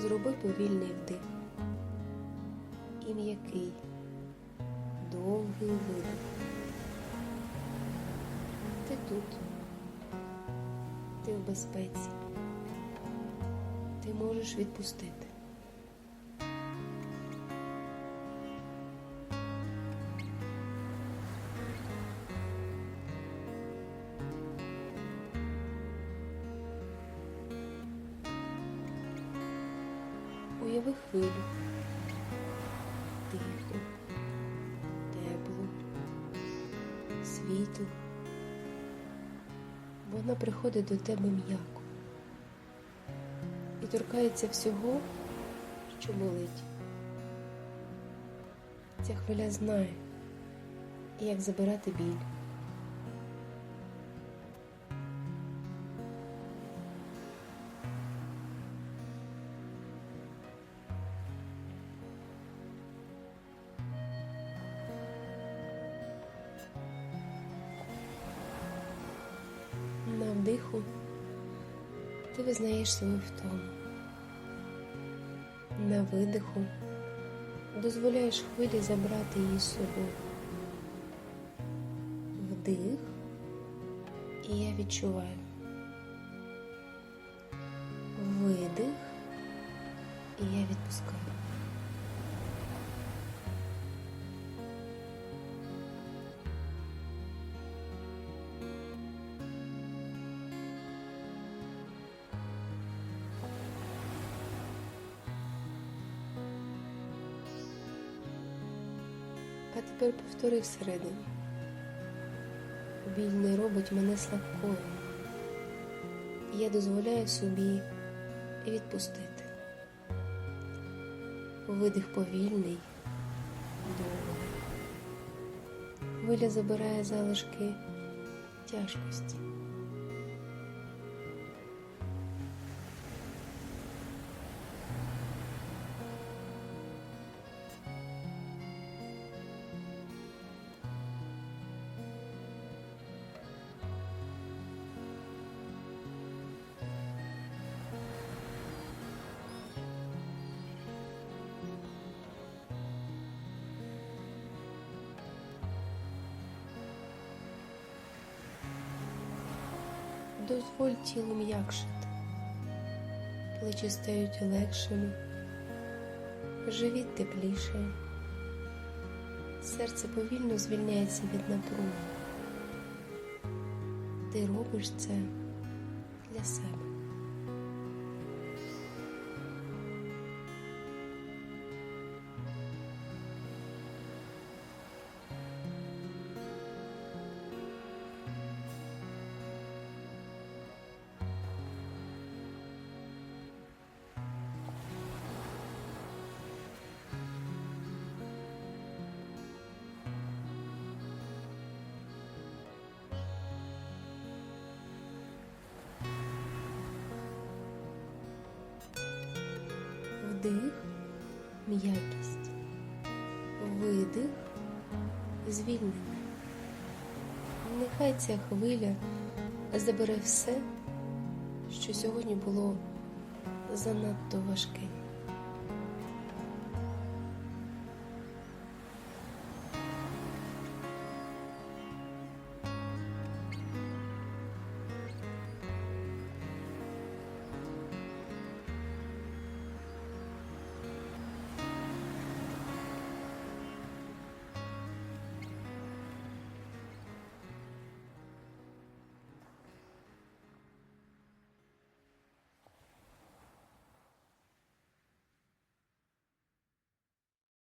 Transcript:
Зроби повільний вдих і м'який, довгий видих. Ти тут, ти в безпеці, ти можеш відпустити. Уяви хвилю. Тихо, тепло, світло. Вона приходить до тебе м'яко і торкається всього, що болить. Ця хвиля знає, як забирати біль. Вдиху ти визнаєш свою втому. На видиху дозволяєш хвилі забрати її з собою. Вдих, і я відчуваю. Видих, і я відпускаю. Тепер повтори всередині. Біль не робить мене слабкою. Я дозволяю собі відпустити. Видих повільний, довгий. Хвиля забирає залишки тяжкості. Дозволь тілу м'якшити. Плечі стають легшими, живіт тепліше, серце повільно звільняється від напруги. Ти робиш це для себе. Вдих, м'якість, видих, звільнення. Нехай ця хвиля забере все, що сьогодні було занадто важке.